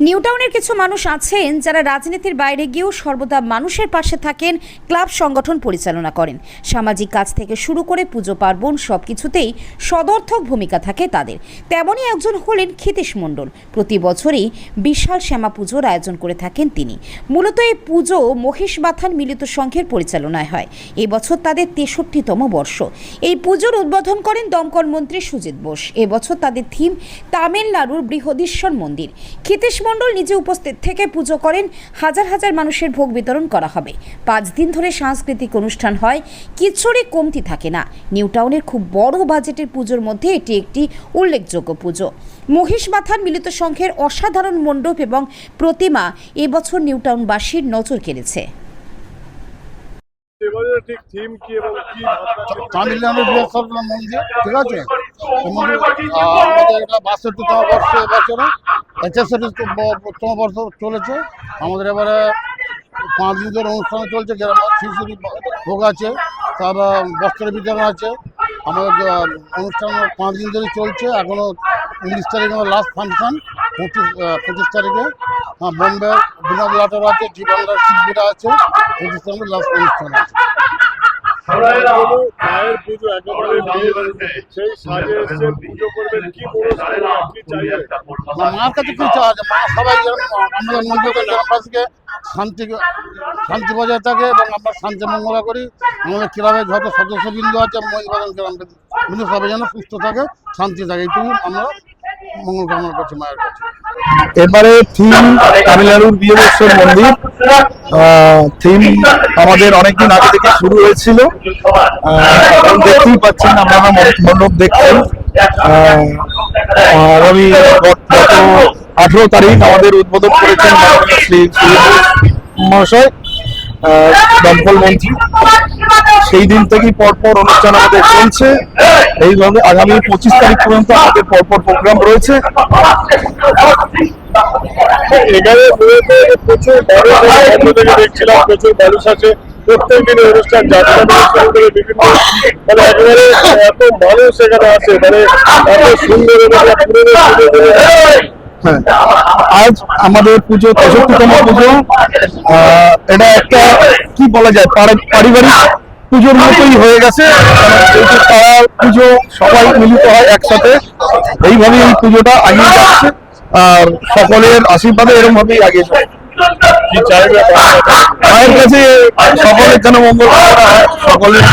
নিউটাউনের কিছু মানুষ আছেন যারা রাজনীতির বাইরে গিয়েও সর্বদা মানুষের পাশে থাকেন, ক্লাব সংগঠন পরিচালনা করেন। সামাজিক কাজ থেকে শুরু করে পুজো, পার্বণ সব কিছুতেই সদর্থক ভূমিকা থাকে তাদের। তেমনই একজন হলেন ক্ষিতীশ মণ্ডল। প্রতি বছরই বিশাল শ্যামা পুজোর আয়োজন করে থাকেন তিনি। মূলত এই পুজো মহেশ মহিষবাথান মিলিত সংঘের পরিচালনায় হয়। এবছর তাদের তেষট্টিতম বর্ষ। এই পুজোর উদ্বোধন করেন দমকল মন্ত্রী সুজিত বোস। এবছর তাদের থিম তামিলনাড়ুর বৃহদীশ্বর মন্দির। ক্ষিতীশ মণ্ডল নিজে উপস্থিত থেকে পুজো করেন। হাজার হাজার মানুষের ভোগ বিতরণ করা হবে। পাঁচ দিন ধরে সাংস্কৃতিক অনুষ্ঠান হয়। কিছুরই কমতি থাকে না। নিউটাউনের খুব বড় বাজেটের পুজোর মধ্যে এটি একটি উল্লেখযোগ্য পুজো। মহিষমাথান মিলিত সংঘের অসাধারণ মণ্ডপ এবং প্রতিমা এবছর নিউটাউনবাসীর নজর কেড়েছে। ঠিক? তামিলনাড়ু মন্দির আছে? এই মন্দির, আহ, আমাদের বাষট্টিতম বর্ষ এবছরে তেষট্টিতম বর্ষ চলেছে। আমাদের এবারে পাঁচ দিন ধরে অনুষ্ঠান চলছে শিশুরি ভোগ আছে তারপর বস্ত্র বিতরণ আছে। আমাদের অনুষ্ঠান পাঁচ দিন ধরে চলছে, এখনও উনিশ তারিখে আমার লাস্ট ফাংশন পঁচিশ পঁচিশ তারিখে। হ্যাঁ বোম্বে বিনোদ লাটার আছে জীবনদার শিল্পীরা আছে, পঁচিশ তারিখে লাস্ট অনুষ্ঠান আছে। মায়ের পুজো একেবারে বিয়ে সেই সাজে এসে পুজো করবেন কি মনস্কামনা কি চাইবেন মার কাছে কি চাওয়া আছে? মা সবাই আমাদের মন্দিরের গ্রামবাসীকে শান্তি শান্তি বজায় থাকে এবং আমরা শান্তি মঙ্গলা করি। আমাদের ক্লাবের যত সদস্যবৃন্দ আছে মহিলাবাদন গ্রাম কিন্তু সবাই যেন সুস্থ থাকে শান্তি থাকে। এইটুকু আমরা মঙ্গল কামনা করছি মায়ের কাছে। এবারে থিম তামিলনাড়ুর বীরেশ্বর মন্দির। থিম আমাদের অনেকদিন আগে থেকে শুরু হয়েছিল। দেখতেই পাচ্ছেন আপনারা মণ্ডপ- দেখছেন। আগামী গত আঠেরো তারিখ আমাদের উদ্বোধন করেছেন শ্রী মহাশয় দমকল মন্ত্রী। সেই দিন থেকেই পরপর অনুষ্ঠান আমাদের চলছে। এইভাবে আগামী পঁচিশ তারিখ পর্যন্ত আমাদের পরপর প্রোগ্রাম রয়েছে। এখানে পুজোতে প্রচুর দেখছিলাম প্রচুর মানুষ আছে। প্রত্যেক দিন অনুষ্ঠান যাত্রা অনুষ্ঠান করে বিভিন্ন মানে একেবারে এত মানুষ এখানে আছে মানে এত সুন্দর পুরনো পুজো করে হ্যাঁ। আজ আমাদের পুজো তেষট্টিতম পুজো। আহ, এটা একটা কি বলা যায় পারিবারিক পুজোর মতোই হয়ে গেছে। তারা পুজো সবাই মিলিত হয় একসাথে। এইভাবে এই পুজোটা আগিয়ে যাচ্ছে। সকলের আশীর্বাদে এরকম ভাবেই আগে মায়ের কাছে সকলের যেন মঙ্গল সকলের